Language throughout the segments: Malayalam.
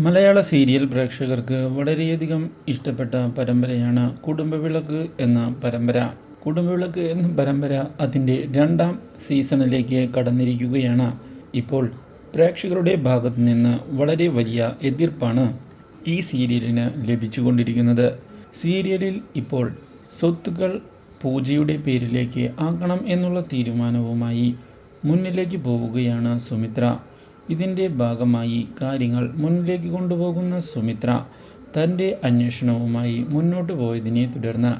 മലയാള സീരിയൽ പ്രേക്ഷകർക്ക് വളരെയധികം ഇഷ്ടപ്പെട്ട പരമ്പരയാണ് കുടുംബവിളക്ക് എന്ന പരമ്പര. കുടുംബവിളക്ക് എന്ന പരമ്പര അതിന്റെ രണ്ടാം സീസണിലേക്ക് കടന്നിരിക്കുകയാണ്. ഇപ്പോൾ പ്രേക്ഷകരുടെ ഭാഗത്തു നിന്ന് വളരെ വലിയ എതിർപ്പാണ് ഈ സീരിയലിന് ലഭിച്ചുകൊണ്ടിരിക്കുന്നത്. സീരിയലിൽ ഇപ്പോൾ സ്വത്തുക്കൾ പൂജയുടെ പേരിലേക്ക് ആക്കണം എന്നുള്ള തീരുമാനവുമായി മുന്നിലേക്ക് പോവുകയാണ് സുമിത്ര. ഇതിന്റെ ഭാഗമായി കാര്യങ്ങൾ മുന്നിലേക്ക് കൊണ്ടുപോകുന്ന സുമിത്ര തന്റെ അന്വേഷണവുമായി മുന്നോട്ട് പോയതിനെ തുടർന്ന്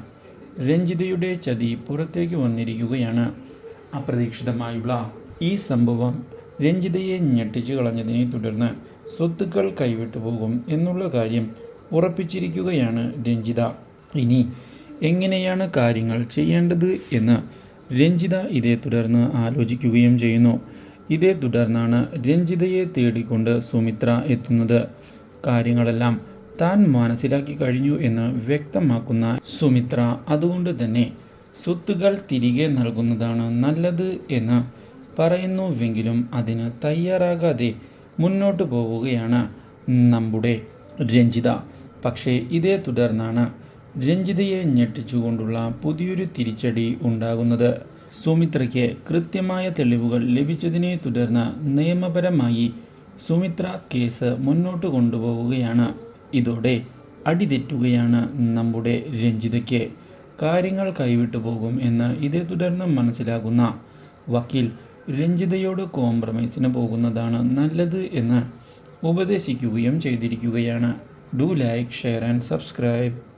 രഞ്ജിതയുടെ ചതി പുറത്തേക്ക് വന്നിരിക്കുകയാണ്. അപ്രതീക്ഷിതമായുള്ള ഈ സംഭവം രഞ്ജിതയെ ഞെട്ടിച്ചു കളഞ്ഞതിനെ തുടർന്ന് സ്വത്തുക്കൾ കൈവിട്ടു പോകും എന്നുള്ള കാര്യം ഉറപ്പിച്ചിരിക്കുകയാണ് രഞ്ജിത. ഇനി എങ്ങനെയാണ് കാര്യങ്ങൾ ചെയ്യേണ്ടത് എന്ന് രഞ്ജിത ഇതേ തുടർന്ന് ആലോചിക്കുകയും ചെയ്യുന്നു. ഇതേ തുടർന്നാണ് രഞ്ജിതയെ തേടിക്കൊണ്ട് സുമിത്ര എത്തുന്നത്. കാര്യങ്ങളെല്ലാം താൻ മനസ്സിലാക്കി കഴിഞ്ഞു എന്ന് വ്യക്തമാക്കുന്ന സുമിത്ര അതുകൊണ്ട് തന്നെ സ്വത്തുകൾ തിരികെ നൽകുന്നതാണ് നല്ലത് എന്ന് പറയുന്നുവെങ്കിലും അതിന് തയ്യാറാകാതെ മുന്നോട്ട് പോവുകയാണ് നമ്മുടെ രഞ്ജിത. പക്ഷേ ഇതേ തുടർന്നാണ് രഞ്ജിതയെ ഞെട്ടിച്ചുകൊണ്ടുള്ള പുതിയൊരു തിരിച്ചടി ഉണ്ടാകുന്നത്. സുമിത്രയ്ക്ക് കൃത്യമായ തെളിവുകൾ ലഭിച്ചതിനെ തുടർന്ന് നിയമപരമായി സുമിത്ര കേസ് മുന്നോട്ട് കൊണ്ടുപോവുകയാണ്. ഇതോടെ അടിതെറ്റുകയാണ് നമ്മുടെ രഞ്ജിതയ്ക്ക്. കാര്യങ്ങൾ കൈവിട്ടു പോകും എന്ന് ഇതേ തുടർന്ന് മനസ്സിലാകുന്ന വക്കീൽ രഞ്ജിതയോട് കോംപ്രമൈസിന് പോകുന്നതാണ് നല്ലത് എന്ന് ഉപദേശിക്കുകയും ചെയ്തിരിക്കുകയാണ്. Do like share and subscribe.